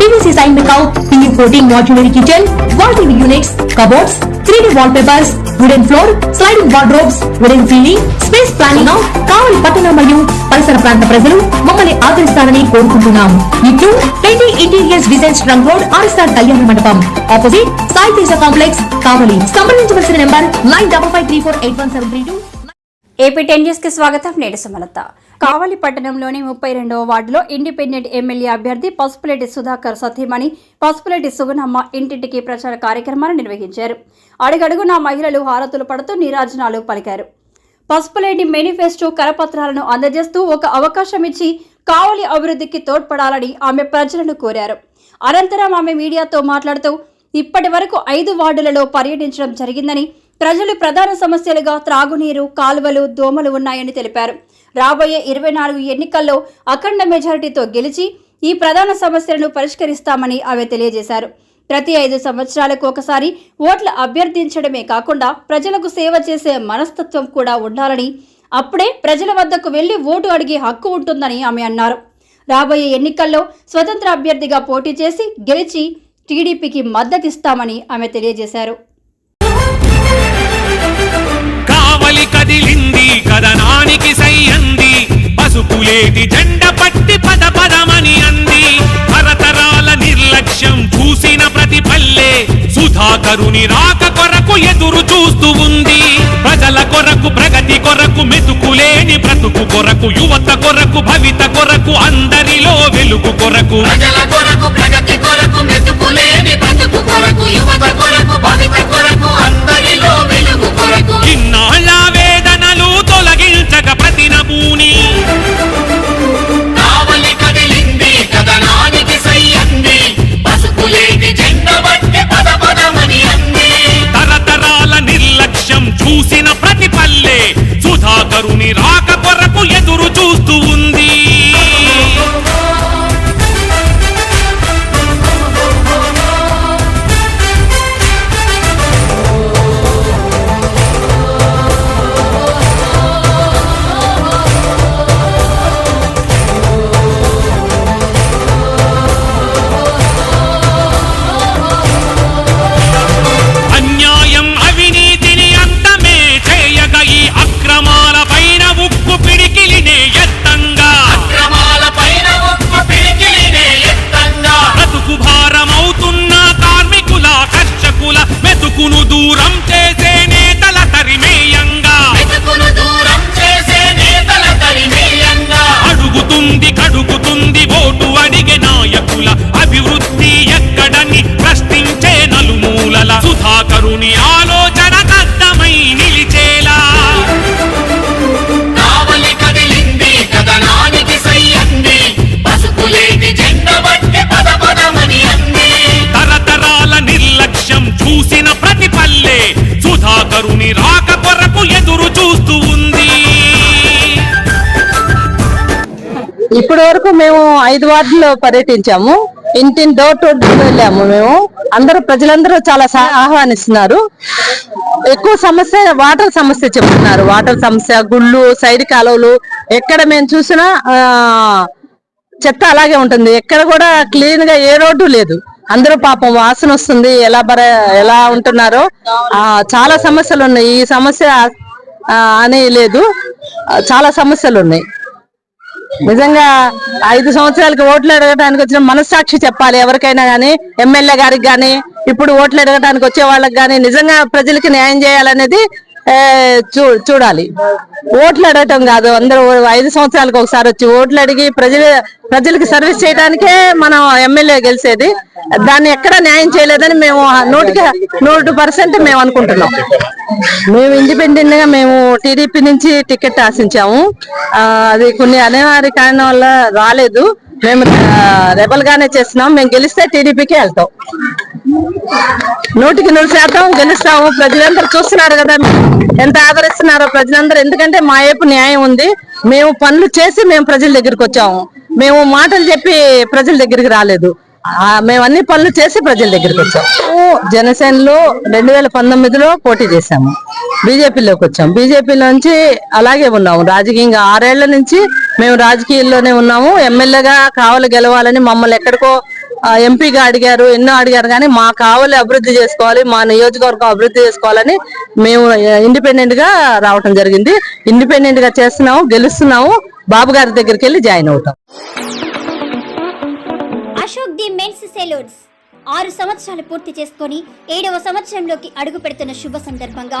PVC sign make out PU coating modular kitchen wall TV units cupboards three D wallpapers wooden floor sliding wardrobes wooden ceiling space planning Kavali పట్టణ మరియు పరిసర ప్రాంత ప్రజలు మమ్మల్ని ఆదరిస్తారని కోరుకుంటున్నాం ఇట్లు twenty interiors design trunk road RSR కళ్యాణ మండపం. Opposite Sai Teja complex Kavali. సంప్రదించవలసిన number nine double five three four eight one seven three two. AP ten న్యూస్కి స్వాగతం. నేడు సమలత. కావలి పట్టణంలోని ముప్పై రెండవ వార్డులో ఇండిపెండెంట్ ఎమ్మెల్యే అభ్యర్థి పసుపులేటి సుధాకర్ సతీమణి పసుపులేటి సుగుణమ్మ ఇంటింటికి ప్రచార కార్యక్రమాలు నిర్వహించారు. అడుగడుగునా మహిళలు హారతులు పడుతూ నీరాజనాలు పలికారు. పసుపులేటి మేనిఫెస్టో కరపత్రాలను అందజేస్తూ ఒక అవకాశం ఇచ్చి కావలి అభివృద్ధికి తోడ్పడాలని ఆమె ప్రజలను కోరారు. అనంతరం ఆమె మీడియాతో మాట్లాడుతూ ఇప్పటి వరకు ఐదు వార్డులలో పర్యటించడం జరిగిందని ప్రజలు ప్రధాన సమస్యలుగా త్రాగునీరు కాలువలు దోమలు ఉన్నాయని తెలిపారు. రాబోయే ఇరవై నాలుగు ఎన్నికల్లో అఖండ మెజారిటీతో గెలిచి ఈ ప్రధాన సమస్యలను పరిష్కరిస్తామని ఆమె తెలియజేశారు. ప్రతి ఐదు సంవత్సరాలకు ఒకసారి ఓట్లు అభ్యర్థించడమే కాకుండా ప్రజలకు సేవ చేసే మనస్తత్వం కూడా ఉండాలని అప్పుడే ప్రజల వద్దకు వెళ్ళి ఓటు అడిగే హక్కు ఉంటుందని ఆమె అన్నారు. రాబోయే ఎన్నికల్లో స్వతంత్ర అభ్యర్థిగా పోటీ చేసి గెలిచి టీడీపీకి మద్దతిస్తామని ఆమె తెలియజేశారు. కావలి కదిలింది కదనానికి సై అంది పసుపులేటి జెండ పట్టి పద పదమని అంది. తరతరాల నిర్లక్ష్యం చూసిన ప్రతి పల్లె సుధాకరుని రాక కొరకు ఎదురు చూస్తూ ఉంది. ప్రజల కొరకు ప్రగతి కొరకు మెతుకులేని బ్రతుకు కొరకు యువత కొరకు భవిత కొరకు అందరిలో వెలుగు కొరకు. ప్రజల కొరకు ప్రగతి కొరకు మెతుకులేని బ్రతుకు కొరకు యువత కొరకు భవిత కొరకు అందరిలో వెలుగు కొరకు. ఇన్నాళ్ళ ఇప్పటి వరకు మేము ఐదు వార్డులో పర్యటించాము. ఇంటిని డోర్ టు డోర్ వెళ్ళాము మేము. అందరూ ప్రజలందరూ చాలా ఆహ్వానిస్తున్నారు. ఎక్కువ సమస్య వాటర్ సమస్య చెప్తున్నారు. వాటర్ సమస్య గుళ్ళు సైడ్ కాలువలు. ఎక్కడ మేము చూసినా చెత్త అలాగే ఉంటుంది. ఎక్కడ కూడా క్లీన్గా ఏ రోడ్డు లేదు. అందరూ పాపం వాసన వస్తుంది. ఎలా బర ఎలా ఉంటున్నారో. ఆ చాలా సమస్యలు ఉన్నాయి. ఈ సమస్య అని లేదు. చాలా సమస్యలు ఉన్నాయి. నిజంగా ఐదు సంవత్సరాలకి ఓట్లు అడగడానికి వచ్చిన మనస్సాక్షి చెప్పాలి ఎవరికైనా గానీ ఎమ్మెల్యే గారికి గానీ ఇప్పుడు ఓట్లు అడగడానికి వచ్చే వాళ్ళకి గానీ నిజంగా ప్రజలకి న్యాయం చేయాలనేది చూడాలి. ఓట్లు అడగటం కాదు. అందరూ ఐదు సంవత్సరాలకు ఒకసారి వచ్చి ఓట్లు అడిగి ప్రజల ప్రజలకు సర్వీస్ చేయడానికే మనం ఎమ్మెల్యే గెలిచేది. దాన్ని ఎక్కడ న్యాయం చేయలేదని మేము నూటికి నూరు పర్సెంట్ మేము అనుకుంటున్నాం. మేము ఇండిపెండెంట్గా మేము టీడీపీ నుంచి టికెట్ ఆశించాము. అది కొన్ని అనివార్య కారణం వల్ల రాలేదు. మేము రెబల్ గానే చేస్తున్నాం. మేము గెలిస్తే టీడీపీకి వెళ్తాం. నూటికి నూరు శాతం గెలుస్తాము. ప్రజలందరూ చూస్తున్నారు కదా ఎంత ఆదరిస్తున్నారో ప్రజలందరూ. ఎందుకంటే మా వైపు న్యాయం ఉంది. మేము పనులు చేసి మేము ప్రజల దగ్గరికి వచ్చాము. మేము మాటలు చెప్పి ప్రజల దగ్గరికి రాలేదు. మేము అన్ని పనులు చేసి ప్రజల దగ్గరికి వచ్చాము. జనసేనలో రెండు వేల పంతొమ్మిదిలో పోటీ చేశాము. బీజేపీలోకి వచ్చాం. బీజేపీ నుంచి అలాగే ఉన్నాము. రాజకీయంగా ఆరేళ్ళ నుంచి మేము రాజకీయాల్లోనే ఉన్నాము. ఎమ్మెల్యేగా కావాలి గెలవాలని మమ్మల్ని ఎక్కడికో ఎంపీగా అడిగారు ఎన్నో అడిగారు కానీ మా కావాలి అభివృద్ధి చేసుకోవాలి మా నియోజకవర్గం అభివృద్ధి చేసుకోవాలని మేము ఇండిపెండెంట్గా రావటం జరిగింది. ఇండిపెండెంట్గా చేస్తున్నాము గెలుస్తున్నాము. బాబు గారి దగ్గరికి వెళ్ళి జాయిన్ అవుతాం. Ashok the men's saloons. ఆరు సంవత్సరాలు పూర్తి చేసుకొని ఏడవ సంవత్సరంలోకి అడుగు పెడుతున్న శుభ సందర్భంగా